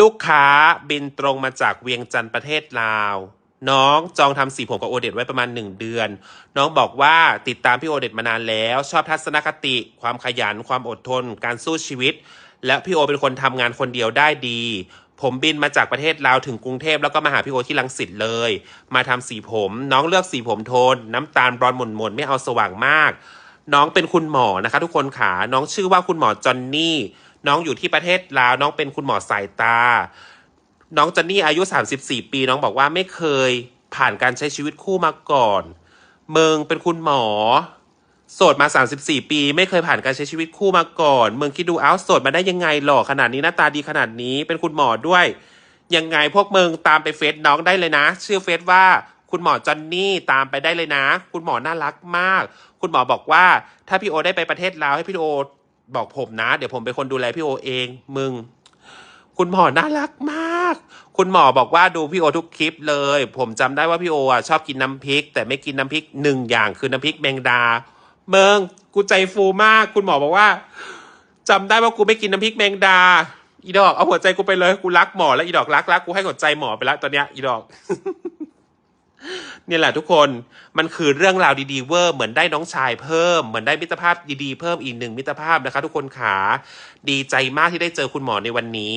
ลูกค้าบินตรงมาจากเวียงจันทร์ประเทศลาว น้องจองทำสีผมกับโอเดตไว้ประมาณ 1 เดือน น้องบอกว่าติดตามพี่โอเดตมานานแล้ว ชอบทัศนคติ ความขยัน ความอดทน การสู้ชีวิต และพี่โอเป็นคนทำงานคนเดียวได้ดี ผมบินมาจากประเทศลาวถึงกรุงเทพแล้วก็มาหาพี่โอที่ลังสิตเลย มาทำสีผม น้องเลือกสีผมโทน น้ำตาลบรอนหม่นๆไม่เอาสว่างมาก น้องเป็นคุณหมอนะคะ ทุกคนขาน้องชื่อว่าคุณหมอจอนนี่ น้องอยู่ที่ประเทศลาว น้องเป็นคุณหมอสายตา น้องจอนนี่อายุ 34 ปี น้องบอกว่าไม่เคยผ่านการใช้ชีวิตคู่มาก่อน เมืองเป็นคุณหมอ โสดมา 34 ปี ไม่เคยผ่านการใช้ชีวิตคู่มาก่อน เมืองคิดดูเอาโสดมาได้ยังไงหล่อขนาดนี้หน้าตาดีขนาดนี้เป็นคุณหมอด้วย ยังไงพวกเมืองตามไปเฟซน้องได้เลยนะ ชื่อเฟซว่าคุณหมอจอนนี่ตามไปได้เลยนะ คุณหมอน่ารักมาก คุณหมอบอกว่า ถ้าพี่โอได้ไปประเทศลาวให้พี่โอ บอกผมนะ เดี๋ยวผมเป็นคนดูแลพี่โอเอง มึง คุณหมอน่ารักมาก คุณหมอบอกว่าดูพี่โอทุกคลิปเลย ผมจำได้ว่าพี่โออะชอบกินน้ำพริก แต่ไม่กินน้ำพริกหนึ่งอย่างคือน้ำพริกแมงดา เมืองกูใจฟูมาก คุณหมอบอกว่าจำได้ว่ากูไม่กินน้ำพริกแมงดา อีดอกเอาหัวใจกูไปเลยกูรักหมอแล้วอีดอกรักรักกูให้หัวใจหมอไปแล้วตอนเนี้ยอีดอก เนี่ยแหละทุกคนมันคือเรื่องราวดีๆเวอร์เหมือนได้น้องชายเพิ่ม เหมือนได้มิตรภาพดีๆเพิ่มอีกหนึ่งมิตรภาพนะคะ ทุกคนขาดีใจมากที่ได้เจอคุณหมอในวันนี้